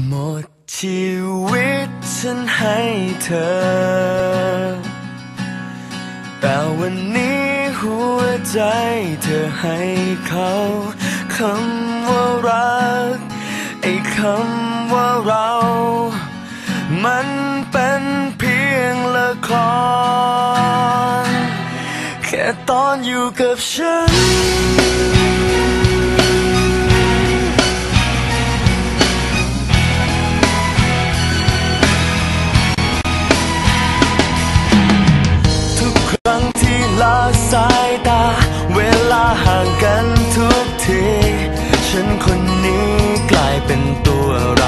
หมดชีวิตฉันให้เธอ แต่วันนี้หัวใจเธอให้เขาคำว่ารัก ไอ้คำว่าเรา มันเป็นเพียงละคร แค่ตอนอยู่กับฉัน ละสายตา เวลาห่างกันทุกที ฉันคนนี้กลายเป็นตัวอะไร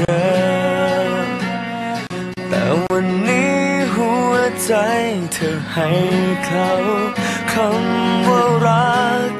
อ แต่วันนี้หัวใจเธอให้เขาคำว่ารัก